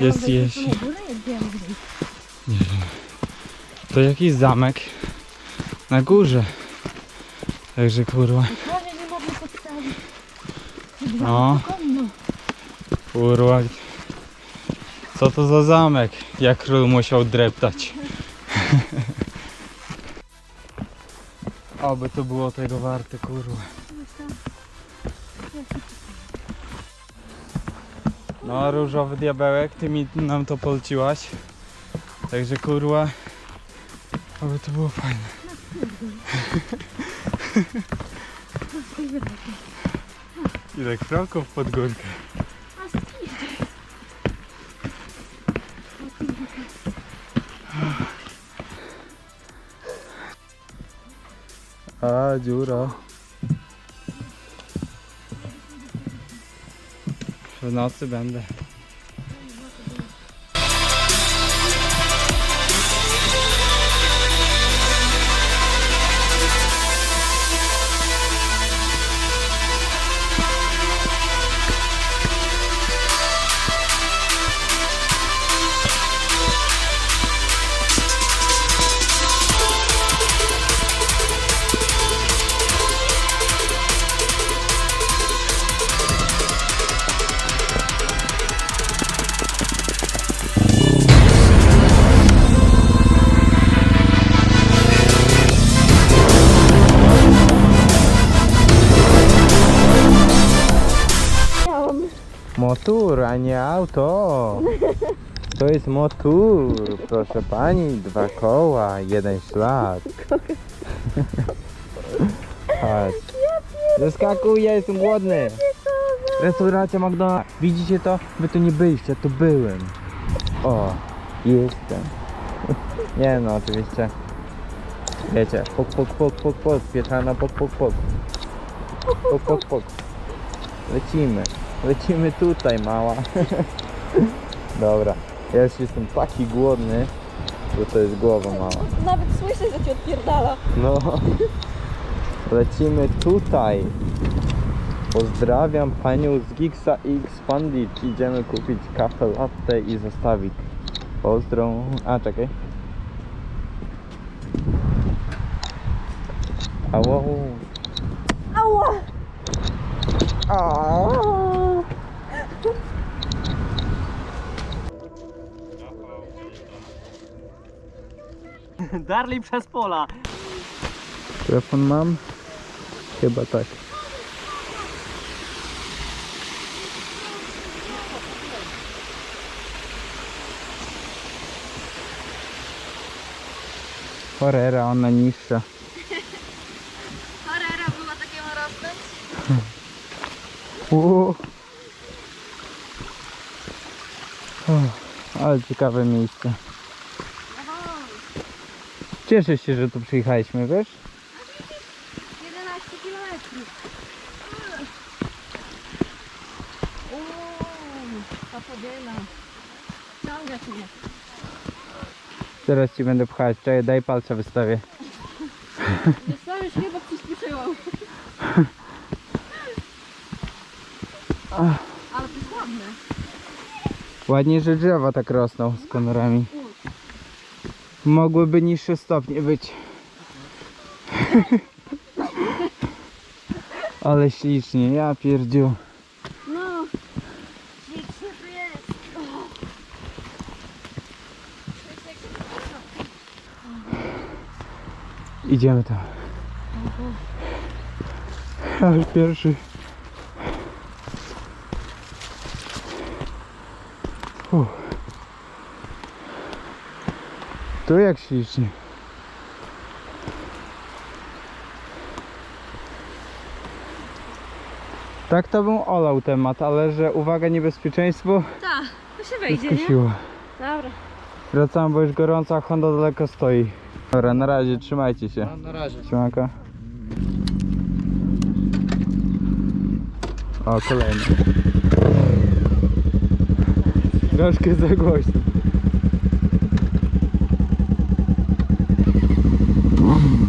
Ja Jest na górę, jak ja mogę? To jakiś zamek na górze. Także kurwa. Prawie nie mogę podstawić. No. Konno. Kurwa. Co to za zamek? Jak król musiał dreptać. Oby to było tego warte, kurwa. No, różowy diabełek, ty mi nam to poleciłaś. Także kurwa. Oby to było fajne. Ile kroków pod górkę. A, dziura. W nocy Motor, a nie auto. To jest motor, proszę pani. Dwa koła, jeden ślad. Chodź. Zeskakuj, ja jestem głodny. Restauracja McDonald's. Widzicie to? Wy tu nie byliście, tu byłem. O, jestem. Nie no, oczywiście. Wiecie, pok, pok, pok, pok, pok, pieczana, pok, pok, pok. Pok, pok, pok. Lecimy. Lecimy tutaj, mała. Dobra. Ja już jestem taki głodny, bo to jest głowa mała. Nawet słyszę, że cię odpierdala. No. Lecimy tutaj. Pozdrawiam panią z Gixa X Pandit. Idziemy kupić kawę latte i zestawik. Pozdro. A, czekaj. Ała. Ała! Ała. Darli przez pola. Telefon mam? Chyba tak. Horera, ona niższa. Horera była takiego rosnąć? Ale ciekawe miejsce. Cieszę się, że tu przyjechaliśmy, wiesz? 11 kilometrów. Uuu, ta podziela. Ciągać mnie. Teraz ci będę pchać. Czekaj, daj palce wystawię. Już chyba przyspieszyłam. Ale to jest ładne. Ładnie, że drzewa tak rosną z konorami. Mogłyby niższe stopnie być. Ale ślicznie, ja pierdziu. No, ślicznie jest. Idziemy tam. Ale pierwszy. Uff. Tu jak ślicznie. Tak to bym olał temat, ale że uwaga niebezpieczeństwo Tak, to się wejdzie, nie? skusiło. Dobra. Wracam, bo już gorąco, a Honda daleko stoi. Dobra, na razie, trzymajcie się. na razie. Siemanko. O, kolejny. Troszkę za głośno.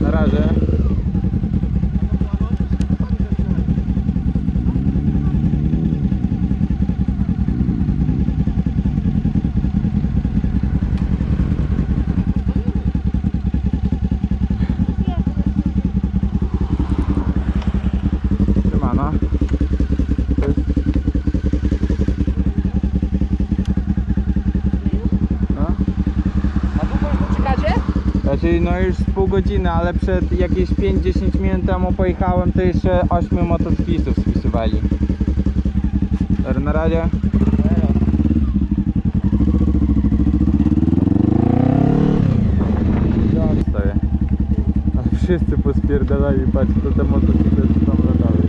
Na razie. Znaczy no już z pół godziny, ale przed jakieś 5-10 minut temu pojechałem, to jeszcze 8 motocyklistów spisywali. Dobra, na razie. Stoję. Ale wszyscy pospierdalali, patrz, to te motocyklisty tam latały.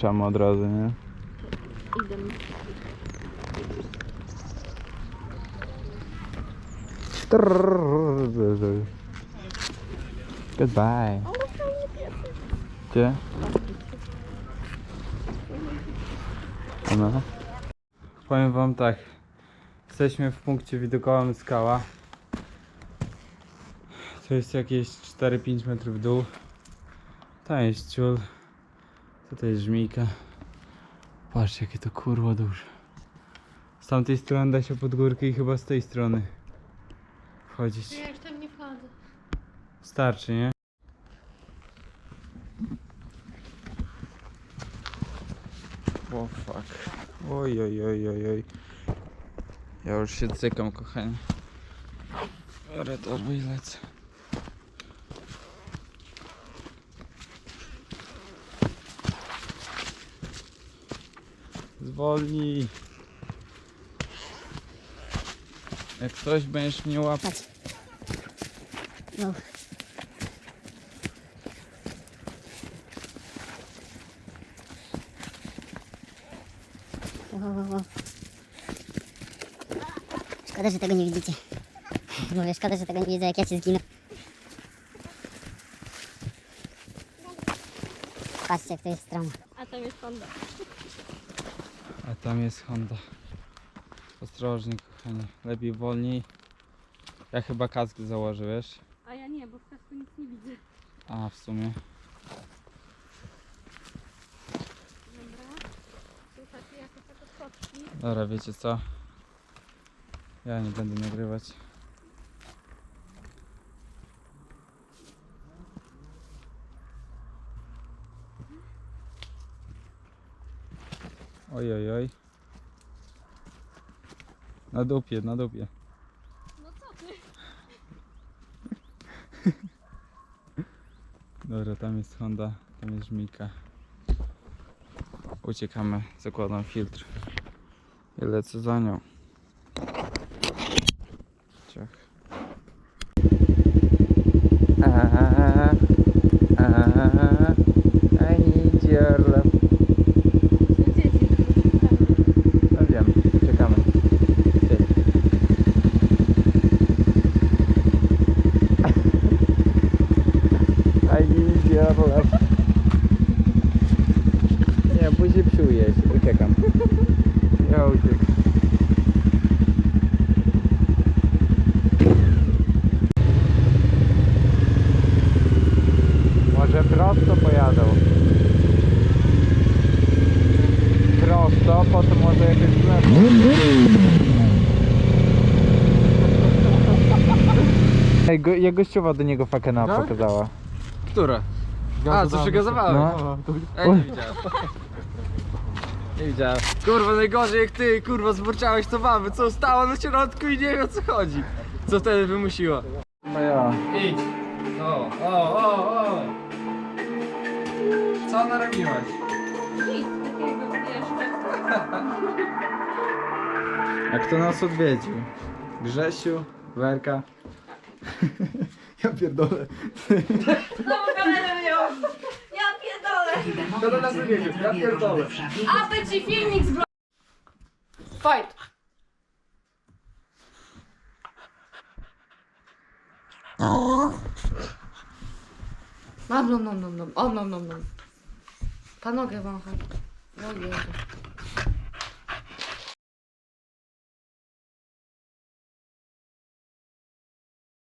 Włączamy od razu, nie? Idę. Goodbye. Gdzie? No. Powiem wam tak. Jesteśmy w punkcie widokowym skała. To jest jakieś 4-5 metrów w dół. Tam jest ciul. Tutaj jest żmijka. Patrzcie jakie to kurwa duże. Z tamtej strony da się pod górkę i chyba z tej strony wchodzić. Ja już tam nie wchodzę. Starczy, nie? O fuck. Oj, oj, oj, oj, oj. Ja już się cykam, kochanie. Biorę torby i lecę. Zwolnij. Jak ktoś będziesz mnie łapać. No. Szkoda, że tego nie widzicie. Mówię, szkoda, że tego nie widzę, jak ja się zginę. Patrzcie, jak to jest stromo. A tam jest Honda. A tam jest Honda. Ostrożnie, kochanie. Lepiej wolniej. Ja chyba kask założę, wiesz? A ja nie, bo w kasku nic nie widzę. A, w sumie. Dobra. Słuchajcie, jako tak odskoczki. Dobra, wiecie co? Ja nie będę nagrywać. Oj, oj, oj. Na dupie, na dupie. No co ty? Dobra, tam jest Honda, tam jest żmijka. Uciekamy, zakładam filtr i lecę za nią. Ciach. Eee, Ja uciekam. Może prosto pojadą. Prosto, potem może jakieś. Ej, go, ja gościowa do niego fakena Tak? pokazała. Która? A, co przygazowałem? No. Ej, nie widziałem. Nie widziałem. Kurwa, najgorzej jak ty, kurwa, zburczałeś to mamy, co stało na środku i nie wiem o co chodzi. Co wtedy wymusiła? No ja. Idź. O, o, o, o. Co narobiłaś? Nic takiego jeszcze. A kto nas odwiedził? Grzesiu, Werka. ja pierdolę. Znowu kamerę wyjął. To do nas odwiedził, ja pierdolę. Aby ci filmik zblo... Fight. Nom nom nom nom nom. O nom nom nom. Ta nogę wącha. O Jezu.